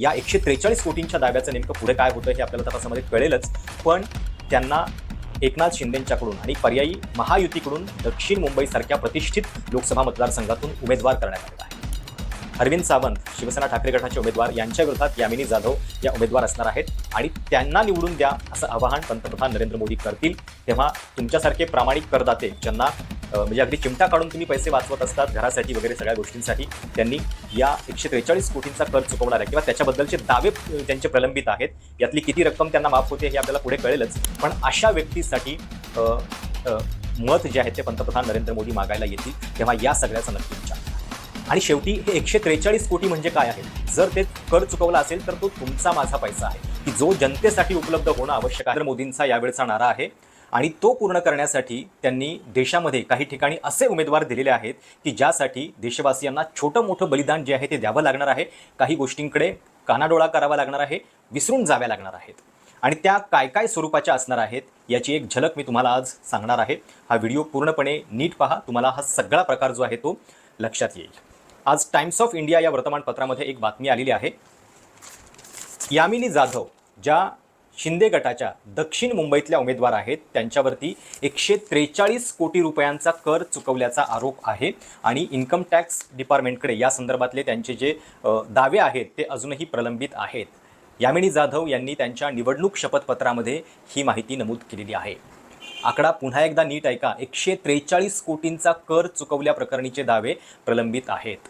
या एकशे त्रेचाळीस कोटींच्या दाव्याचं नेमकं पुढे काय होतं हे आपल्याला तपासामध्ये कळेलच. पण त्यांना एकनाथ शिंदेंच्याकडून आणि पर्यायी महायुतीकडून दक्षिण मुंबईसारख्या प्रतिष्ठित लोकसभा मतदारसंघातून उमेदवार करण्यात आला आहे. अरविंद सावंत शिवसेना ठाकरे गटाचे उमेदवार यांच्या विरोधात यामिनी जाधव या उमेदवार असणार आहेत आणि त्यांना निवडून द्या असं आवाहन पंतप्रधान नरेंद्र मोदी करतील तेव्हा तुमच्यासारखे प्रामाणिक करदाते ज्यांना म्हणजे अगदी चिमटा काढून तुम्ही पैसे वाचवत असतात घरासाठी वगैरे सगळ्या गोष्टींसाठी त्यांनी या एकशे त्रेचाळीस कोटींचा कर चुकवणार आहे. किंवा त्याच्याबद्दलचे दावे त्यांचे प्रलंबित आहेत यातली किती रक्कम त्यांना माफ होते हे आपल्याला पुढे कळेलच. पण अशा व्यक्तीसाठी मत जे आहे ते पंतप्रधान नरेंद्र मोदी मागायला येतील तेव्हा या सगळ्याचा नक्की विचार. आणि शेवटी हे एकशे त्रेचाळीस कोटी म्हणजे काय आहे? जर ते कर चुकवला असेल तर तो तुमचा माझा पैसा आहे. की जो जनतेसाठी उपलब्ध होणं आवश्यक आहे. मोदींचा यावेळचा नारा आहे. आणि तो पूर्ण करण्यासाठी त्यांनी देशामध्ये काही ठिकाणी असे उमेदवार दिलेले आहेत की ज्यासाठी देशवासियांना छोटं मोठं बलिदान जे आहे ते द्यावं लागणार आहे. काही गोष्टींकडे कानाडोळा करावा लागणार आहे विसरून जाव्या लागणार आहेत. आणि त्या काय काय स्वरूपाच्या असणार आहेत याची एक झलक मी तुम्हाला आज सांगणार आहे. हा व्हिडिओ पूर्णपणे नीट पहा. तुम्हाला हा सगळा प्रकार जो आहे तो लक्षात येईल. आज टाइम्स ऑफ इंडिया या वर्तमानपत्रामध्ये एक बातमी आलेली आहे. यामिनी जाधव ज्या शिंदे गटाच्या दक्षिण मुंबईतल्या उमेदवार आहेत. त्यांच्यावरती एकशे त्रेचाळीस कोटी रुपयांचा कर चुकवल्याचा आरोप आहे. आणि इन्कम टॅक्स डिपार्टमेंटकडे या संदर्भातले त्यांचे जे दावे आहेत ते अजूनही प्रलंबित आहेत. यामिनी जाधव यांनी त्यांच्या निवडणूक शपथपत्रामध्ये ही माहिती नमूद केलेली आहे. आकडा पुन्हा एकदा नीट ऐका. एकशे त्रेचाळीस कोटींचा कर चुकवल्या प्रकरणीचे दावे प्रलंबित आहेत.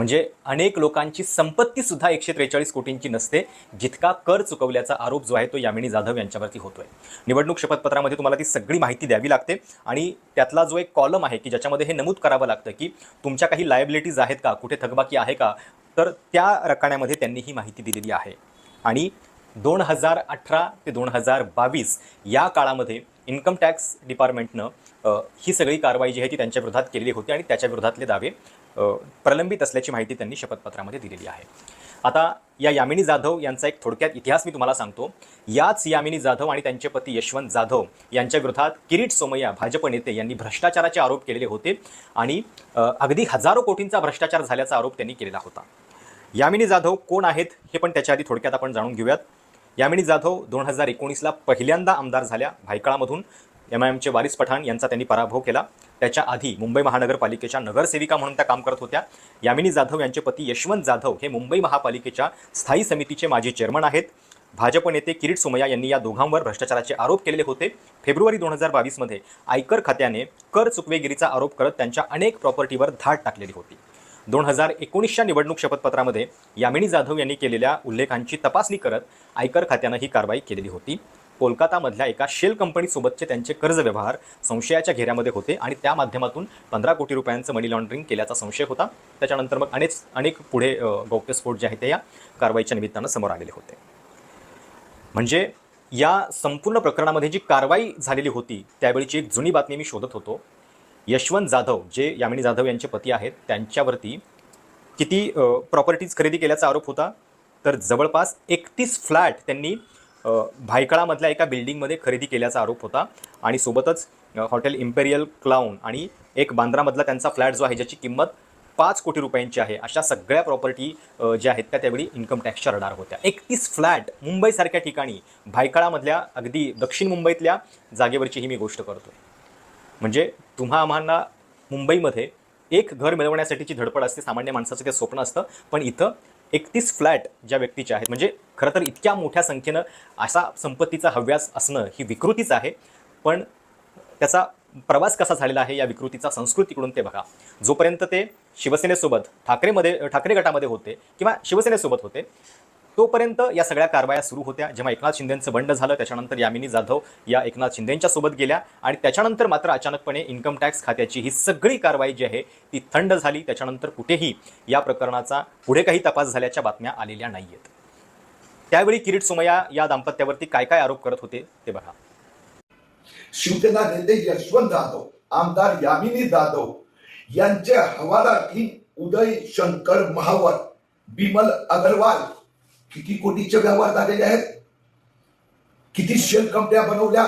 म्हणजे अनेक लोकांची संपत्ती सुद्धा एकशे त्रेचाळीस कोटींची नसते जितका कर चुकवल्याचा आरोप जो आहे तो यामिनी जाधव यांच्यावरती होतोय. निवडणूक शपथपत्रामध्ये तुम्हाला ती सगळी माहिती द्यावी लागते आणि त्यातला जो एक कॉलम आहे की ज्याच्यामध्ये हे नमूद करावं लागतं की तुमच्या काही लायबिलिटीज आहेत का कुठे थकबाकी आहे का तर त्या रकाण्यामध्ये त्यांनी ही माहिती दिलेली आहे. आणि दोन हजार अठरा ते दोन हजार बावीस या काळामध्ये इन्कम टॅक्स डिपार्टमेंटनं ही सगळी कारवाई जी आहे ती त्यांच्या विरोधात केलेली होती आणि त्याच्या विरोधातले दावे प्रलंबित असल्याची माहिती त्यांनी शपथपत्रामध्ये दिलेली आहे. आता या यामिनी जाधव यांचा एक थोडक्यात इतिहास मी तुम्हाला सांगतो. याच यामिनी जाधव आणि त्यांचे पती यशवंत जाधव यांच्या विरोधात किरीट सोमय्या भाजप नेते यांनी भ्रष्टाचाराचे आरोप केलेले होते आणि अगदी हजारो कोटींचा भ्रष्टाचार झाल्याचा आरोप त्यांनी केलेला होता. यामिनी जाधव कोण आहेत हे पण त्याच्या आधी थोडक्यात आपण जाणून घेऊयात. यामिनी जाधव दोन हजार एकोणीसला पहिल्यांदा आमदार झाल्या भायकळामधून एम आय एमचे वारिस पठाण यांचा त्यांनी पराभव केला. त्याच्या आधी मुंबई महानगरपालिकेच्या नगरसेविका म्हणून त्या काम करत होत्या. यामिनी जाधव यांचे पती यशवंत जाधव हे मुंबई महापालिकेच्या स्थायी समितीचे माजी चेअरमन आहेत. भाजप नेते किरीट सोमय्या यांनी या दोघांवर भ्रष्टाचाराचे आरोप केलेले होते. फेब्रुवारी दोन हजार बावीसमध्ये आयकर खात्याने कर चुकवेगिरीचा आरोप करत त्यांच्या अनेक प्रॉपर्टीवर धाड टाकलेली होती. दोन हजार एकोणीसच्या निवडणूक शपथपत्रामध्ये यामिनी जाधव यांनी केलेल्या उल्लेखांची तपासणी करत आयकर खात्यानं ही कारवाई केलेली होती. कोलकातामधल्या एका शेल कंपनीसोबतचे त्यांचे कर्ज व्यवहार संशयाच्या घेऱ्यामध्ये होते आणि त्या माध्यमातून पंधरा कोटी रुपयांचं मनी लॉन्ड्रिंग केल्याचा संशय होता. त्याच्यानंतर मग अनेक अनेक पुढे गौप्यस्फोट जे आहेत ते या कारवाईच्या निमित्तानं समोर आलेले होते. म्हणजे या संपूर्ण प्रकरणामध्ये जी कारवाई झालेली होती त्यावेळीची एक जुनी बातमी मी शोधत होतो. यशवंत जाधव जे यामिनी जाधव यांचे पती आहेत त्यांच्यावरती किती प्रॉपर्टीज खरेदी केल्याचा आरोप होता. तर जवळपास एकतीस फ्लॅट त्यांनी भायखळामधल्या एका बिल्डिंगमध्ये खरेदी केल्याचा आरोप होता आणि सोबतच हॉटेल इम्पेरियल क्लाउन आणि एक बांद्रामधला त्यांचा फ्लॅट जो आहे ज्याची किंमत पाच कोटी रुपयांची आहे अशा सगळ्या प्रॉपर्टी ज्या आहेत त्या त्यावेळी इन्कम टॅक्सच्या रडार होत्या. एकतीस फ्लॅट मुंबईसारख्या ठिकाणी भायखळामधल्या अगदी दक्षिण मुंबईतल्या जागेवरची ही मी गोष्ट करतो म्हणजे तुम्हा आम्हाला मुंबईमध्ये एक घर मिळवण्यासाठीची धडपड असते सामान्य माणसाचं ते स्वप्न असतं पण इथं एकतीस फ्लॅट ज्या व्यक्तीचे आहेत. म्हणजे खरं तर इतक्या मोठ्या संख्येनं असा संपत्तीचा हव्यास असणं ही विकृतीच आहे. पण त्याचा प्रवास कसा झालेला आहे या विकृतीचा संस्कृतीकडून ते बघा. जोपर्यंत ते शिवसेनेसोबत ठाकरेमध्ये ठाकरे गटामध्ये होते किंवा शिवसेनेसोबत होते तोपर्यंत या सगळ्या कारवाया सुरू होत्या. जेव्हा एकनाथ शिंदेचं बंड झालं त्याच्यानंतर यामिनी जाधव या एकनाथ शिंदेंच्या सोबत गेल्या. आणि त्याच्यानंतर मात्र अचानकपणे इन्कम टॅक्स खात्याची ही सगळी कारवाई जी आहे ती थंड झाली. त्याच्यानंतर कुठेही या प्रकरणाचा पुढे काही तपास झाल्याच्या बातम्या आलेल्या नाही आहेत त्यावेळी किरीट सोमया या दाम्पत्यावरती काय काय आरोप करत होते ते बघा. शिवसेना नेते यशवंत जाधव आमदार यामिनी जाधव यांचे हवालातील उदय शंकर महावर बिमल अगरवाल किती कोटीचे व्यवहार झालेले आहेत? किती शेल कंपन्या बनवल्या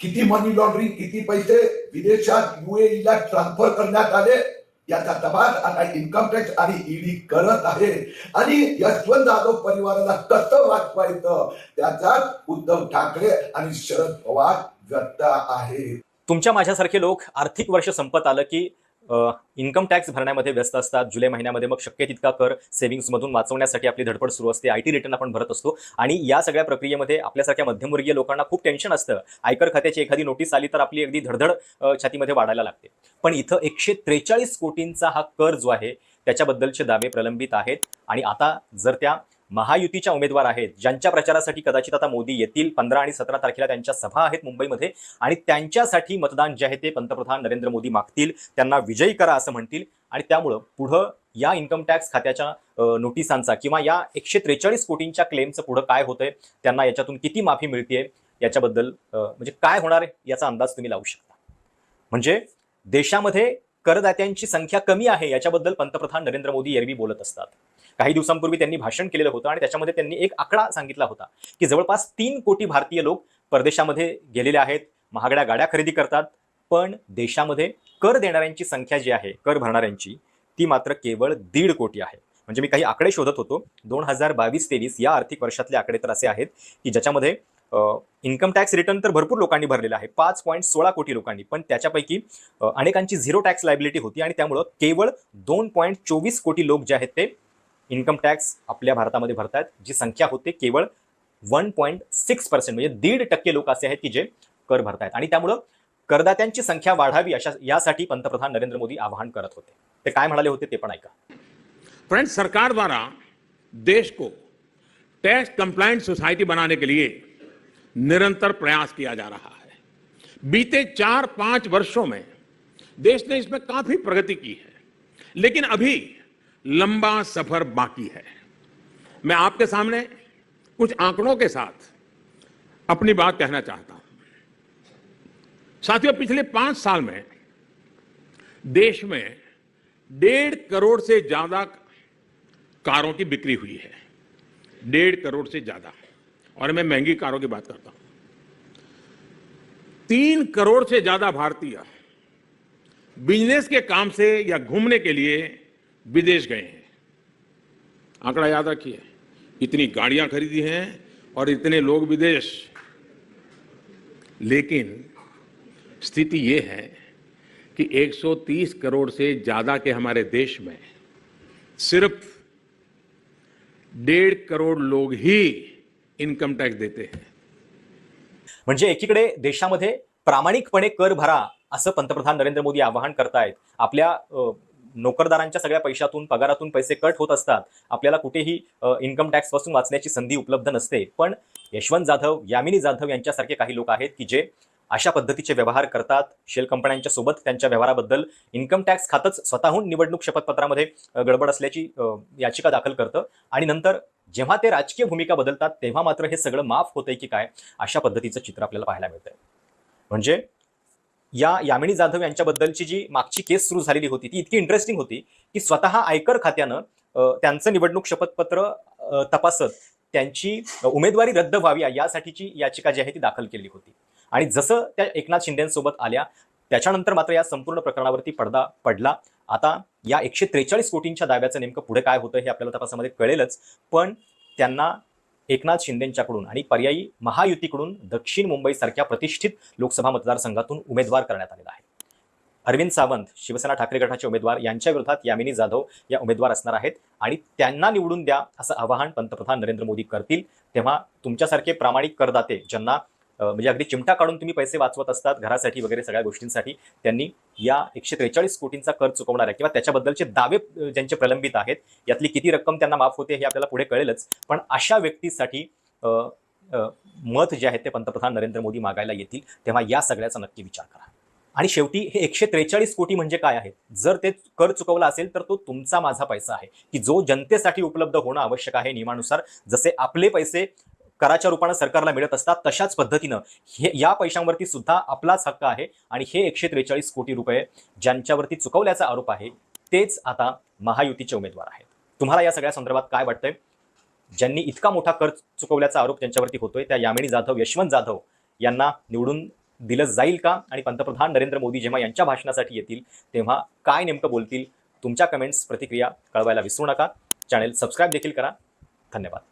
किती मनी लॉन्ड्रिंग किती पैसे विदेशात युएईला ट्रान्सफर करण्यात आले? याचा तपास आता इन्कम टॅक्स आणि ईडी करत आहे. आणि यशवंत जाधव परिवाराला कसं वाचवायचं? त्याचाच उद्धव ठाकरे आणि शरद पवार व्यक्त आहे तुमच्या माझ्यासारखे लोक आर्थिक वर्ष संपत आलं की इन्कम टॅक्स भरण्यामध्ये व्यस्त असतात. जुलै महिन्यामध्ये मग शक्य तितका कर. सेव्हिंग्समधून वाचवण्यासाठी आपली धडपड सुरू असते. आय टी रिटर्न आपण भरत असतो. आणि या सगळ्या प्रक्रियेमध्ये आपल्यासारख्या मध्यमवर्गीय लोकांना खूप टेन्शन असतं. आयकर खात्याची एखादी नोटीस आली तर आपली अगदी धडधड छातीमध्ये वाढायला लागते. पण इथं एकशे त्रेचाळीस कोटींचा हा कर जो आहे त्याच्याबद्दलचे दावे प्रलंबित आहेत. आणि आता जर त्या महायुतीच्या उमेदवार आहेत ज्यांच्या प्रचारासाठी कदाचित आता मोदी येतील पंधरा आणि सतरा तारखेला त्यांच्या सभा आहेत मुंबईमध्ये आणि त्यांच्यासाठी मतदान जे आहे ते पंतप्रधान नरेंद्र मोदी मागतील त्यांना विजयी करा असं म्हणतील आणि त्यामुळं पुढं या इन्कम टॅक्स खात्याच्या नोटिसांचा किंवा या एकशे त्रेचाळीस कोटींच्या क्लेमचं पुढं काय होतंय त्यांना याच्यातून किती माफी मिळते याच्याबद्दल म्हणजे काय होणार आहे याचा अंदाज तुम्ही लावू शकता. म्हणजे देशामध्ये करदात्यांची संख्या कमी आहे याच्याबद्दल पंतप्रधान नरेंद्र मोदी एरवी बोलत असतात. काही दिवसांपूर्वी त्यांनी भाषण केलेलं होतं आणि त्याच्यामध्ये त्यांनी एक आकडा सांगितला होता की जवळपास तीन कोटी भारतीय लोक परदेशामध्ये गेलेले आहेत महागड्या गाड्या खरेदी करतात पण देशामध्ये कर देणाऱ्यांची संख्या जी आहे कर भरणाऱ्यांची ती मात्र केवळ दीड कोटी आहे. म्हणजे मी काही आकडे शोधत होतो. दोन हजार बावीस तेवीस या आर्थिक वर्षातले आकडे तर असे आहेत की ज्याच्यामध्ये इन्कम टॅक्स रिटर्न तर भरपूर लोकांनी भरलेला आहे. पाच पॉईंट सोळा कोटी लोकांनी. पण त्याच्यापैकी अनेकांची झिरो टॅक्स लायबिलिटी होती आणि त्यामुळं केवळ दोन पॉईंट चोवीस कोटी लोक जे आहेत ते इन्कम टॅक्स आपल्या भारतामध्ये भरतात जी संख्या होते केवळ वन पॉईंट सिक्स पर्सेंट म्हणजे दीड टक्के लोक असे आहेत की जे कर भरतायत. आणि त्यामुळं करदात्यांची संख्या वाढावी अशा यासाठी पंतप्रधान नरेंद्र मोदी आवाहन करत होते. ते काय म्हणाले होते ते पण ऐका. फ्रेंड्स सरकार द्वारा देश को टैक्स कंप्लायंट सोसाइटी बनाने के लिए निरंतर प्रयास किया जा रहा है। बीते चार पाँच वर्षों में देश ने इसमें काफ़ी प्रगति की है, लेकिन अभी लंबा सफ़र बाकी है। मैं आपके सामने कुछ आंकड़ों के साथ अपनी बात कहना चाहता हूँ। साथियों, पिछले पाँच साल में देश में डेढ़ करोड़ से ज़्यादा कारों की बिक्री हुई है। डेढ़ करोड़ से ज़्यादा। और मैं महँगी कारों की बात करता हूँ। तीन करोड़ से ज़्यादा भारतीय बिज़नेस के काम से या घूमने के लिए विदेश गए हैं। आंकड़ा याद रखिए, इतनी गाड़ियाँ खरीदी हैं और इतने लोग विदेश। लेकिन स्थिति ये है कि 130 करोड़ से ज़्यादा के हमारे देश में सिर्फ़ डेढ़ करोड़ लोग ही इनकम टॅक्स देते. म्हणजे एकीकडे देशामध्ये प्रामाणिकपणे कर भरा असं पंतप्रधान नरेंद्र मोदी आवाहन करतायत. आपल्या नोकरदारांच्या सगळ्या पैशातून पगारातून पैसे कट होत असतात. आपल्याला कुठेही इन्कम टॅक्सपासून वाचण्याची संधी उपलब्ध नसते. पण यशवंत जाधव यामिनी जाधव यांच्यासारखे काही लोक आहेत की जे अशा पद्धतीचे व्यवहार करतात. शेल कंपन्यांच्या सोबत त्यांच्या व्यवहाराबद्दल इन्कम टॅक्स खातंच स्वतःहून निवडणूक शपथपत्रामध्ये गडबड असल्याची याचिका दाखल करतं. आणि नंतर जेव्हा ते राजकीय भूमिका बदलतात तेव्हा मात्र हे सगळं माफ होतंय की काय? अशा पद्धतीचं चित्र आपल्याला पाहायला मिळतंय. म्हणजे या यामिनी जाधव यांच्याबद्दलची जी मागची केस सुरू झालेली होती ती इतकी इंटरेस्टिंग होती की स्वतः आयकर खात्यानं त्यांचं निवडणूक शपथपत्र तपासत त्यांची उमेदवारी रद्द व्हावी यासाठीची याचिका जी आहे ती दाखल केली होती. आणि जसं त्या एकनाथ शिंदेसोबत आल्या त्याच्यानंतर मात्र या संपूर्ण प्रकरणावरती पडदा पडला. आता या एकशे त्रेचाळीस कोटींच्या दाव्याचं नेमकं पुढे काय होतं हे आपल्याला तपासामध्ये कळेलच. पण त्यांना एकनाथ शिंदेच्याकडून आणि पर्यायी महायुतीकडून दक्षिण मुंबईसारख्या प्रतिष्ठित लोकसभा मतदारसंघातून उमेदवार करण्यात आलेला आहे. अरविंद सावंत शिवसेना ठाकरे गटाचे उमेदवार यांच्या विरोधात यामिनी जाधव या उमेदवार असणार आहेत आणि त्यांना निवडून द्या असं आवाहन पंतप्रधान नरेंद्र मोदी करतील तेव्हा तुमच्यासारखे प्रामाणिक करदाते ज्यांना म्हणजे अगदी चिमटा काढून तुम्ही पैसे वाचवत असतात घरासाठी वगैरे सगळ्या गोष्टींसाठी त्यांनी या एकशे त्रेचाळीस कोटींचा कर चुकवणार आहे. किंवा त्याच्याबद्दलचे दावे ज्यांचे प्रलंबित आहेत यातली किती रक्कम त्यांना माफ होते हे आपल्याला पुढे कळेलच. पण अशा व्यक्तीसाठी मत जे आहे ते पंतप्रधान नरेंद्र मोदी मागायला येतील तेव्हा या सगळ्याचा नक्की विचार करा. आणि शेवटी हे एकशे त्रेचाळीस कोटी म्हणजे काय आहे? जर ते कर चुकवला असेल तर तो तुमचा माझा पैसा आहे. की जो जनतेसाठी उपलब्ध होणं आवश्यक आहे नियमानुसार जसे आपले पैसे कराच्या रूपानं सरकारला मिळत असतात तशाच पद्धतीनं हे या पैशांवरती सुद्धा आपलाच हक्क आहे आणि हे एकशे त्रेचाळीस कोटी रुपये ज्यांच्यावरती चुकवल्याचा आरोप आहे तेच आता महायुतीचे उमेदवार आहेत. तुम्हाला या सगळ्या संदर्भात काय वाटतंय? ज्यांनी इतका मोठा कर चुकवल्याचा आरोप त्यांच्यावरती होतोय त्या यामिनी जाधव यशवंत जाधव यांना निवडून दिलं जाईल का? आणि पंतप्रधान नरेंद्र मोदी जेव्हा यांच्या भाषणासाठी येतील तेव्हा काय नेमकं बोलतील? तुमच्या कमेंट्स प्रतिक्रिया कळवायला विसरू नका. चॅनेल सबस्क्राईब देखील करा. धन्यवाद.